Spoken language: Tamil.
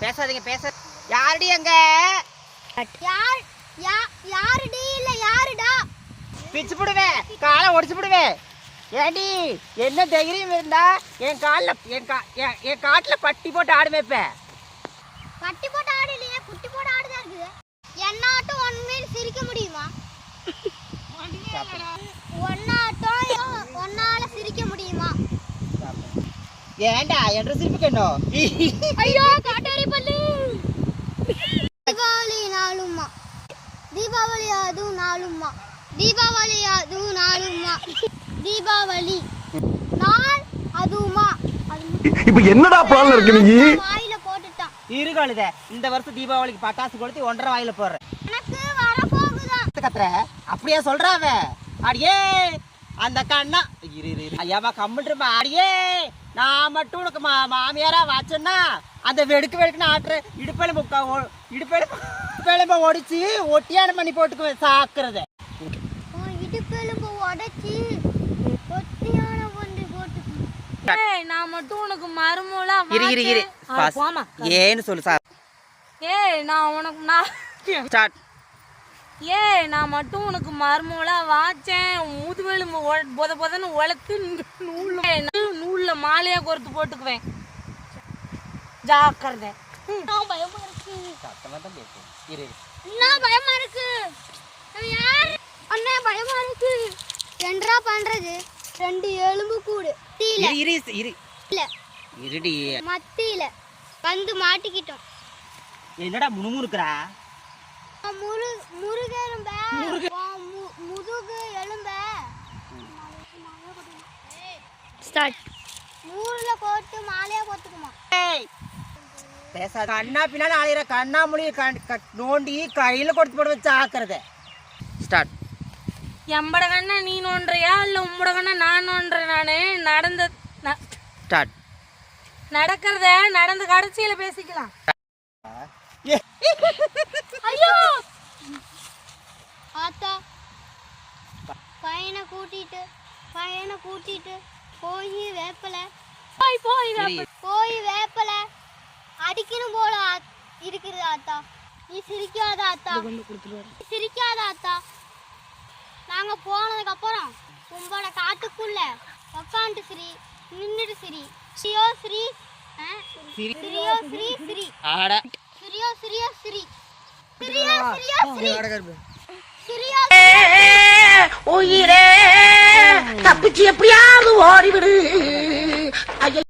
பேசாதீங்க பேச யாருடி அங்க? யார் யா யாருடி? இல்ல யாருடா? பிச்சு போடுவேன் காலை ஒடிச்சு போடுவேன் ஏண்டி என்ன தைரியம் இருந்தா என் காலில் என் கா என் காட்டில் பட்டி போட்டு ஆடு மேய்ப்பேன் பட்டி போட்டு ஆடு இல்லையே குட்டி போட்டு ஆடுதான் இருக்குது என்னாட்டம் ஒன்மையில் சிரிக்க முடியுமா ஒன்னாட்டம் ஒன்னால சிரிக்க முடியுமா ஏண்டா என்ற சிரிப்பு கண்டோம் ஐயோ காட்டாரி பல்லு. தீபாவளி நாளும்மா. தீபாவளி அதுவும் நாளும்மா. தீபாவளி அதுவும் நாளும்மா. தீபாவளி நாள் அதுவுமா அது இப்ப என்னடா பிளான்ல இருக்கு நீ? வாயில போட்டுட்டான். இரு கழுத இந்த வருஷம் தீபாவளிக்கு பட்டாசு கொளுத்தி ஒன்றரை வாயில போடுறேன் எனக்கு வரப்போகுதான் கத்துற அப்படியே சொல்றாவ அடியே அந்த கண்ணா. இரு இரு இரு. ஐயாவா கம்முன்றுமா. அடியே. நான் மட்டும் உனக்கு மா மாமியாரா வச்சேன்னா அந்த வெடுக்கு வெடுக்குன்னு ஆட்டுற இடுப்பெலும்பு இடுப்பெலும்பு இடுப்பெலும்பை ஒடிச்சு ஒட்டியான பண்ணி போட்டுக்குவேன்? சாக்குறத. இடுப்பெலும்பு உடைச்சி ஒத்தியான கொண்டு போட்டு ஏய் நான் மட்டும் உனக்கு மருமூலா இரு இரு இரு. பாஸ். போமா ஏன்னு சொல்லு சார். ஏய் நான் உனக்கு நான் ஸ்டார்ட். ஏய் நான் மட்டும் உனக்கு மருமூலா வாச்சேன். முதுவெலும்பு பொத பொதன்னு உழைத்து நூல்ல ஏய், நான் நூல்ல மாலையா கோர்த்து போட்டுக்குவேன். ஜாக்கிரதை. பயமா இருக்கு. சத்தமா தான் பேசும் இரு இரு. என்ன பயமா இருக்கு? நான் யார்? அண்ணே பயமா இருக்கு. என்னடா பண்றது. ரெண்டு எலும்பு கூடு. தீல இரு இரு இரு. இல்ல இருடி. மத்தியில. வந்து மாட்டிக்கிட்டோம். என்னடா முணுமுணுக்குறா? முரு முருகெலும்ப உன் மு- முதுகு எலும்ப. ஸ்டார்ட். நூறுல கோட்டு மாலையா ஏய் பேசாத. கண்ணா பின்னால ஆளிற கண்ணா மொழி நோண்டி கையில கொடுத்து போட வச்சு ஆக்குறத. ஸ்டார்ட் எம்பட கண்ணா நீ நோண்டுறியா? இல்ல உம்மட கண்ணா நான் நோண்டுறேன் நானு. நடந்த ஸ்டார்ட் நடக்கிறத நடந்து கடைசியில பேசிக்கலாம். ஐயோ! ஆத்தா பையனை கூட்டிட்டு பையனை கூட்டிட்டு போய் வேப்பல. போய் போய் போய் வேப்பல. அடிக்கணும் போல இருக்குது ஆத்தா. நீ சிரிக்காத ஆத்தா. நீ சிரிக்காத ஆத்தா. நாங்க போனதுக்கு அப்புறம் உங்களோட காட்டுக்குள்ள உக்காந்துட்டு சிரி. நின்னுட்டு சிரி. சிரியோ ஸ்ரீ. சிரியோ ஸ்ரீ ஸ்ரீ ஆட. சிரியோ சிரியோ ஸ்ரீ சிரியோ சிரியோ ஸ்ரீ เก็บยัง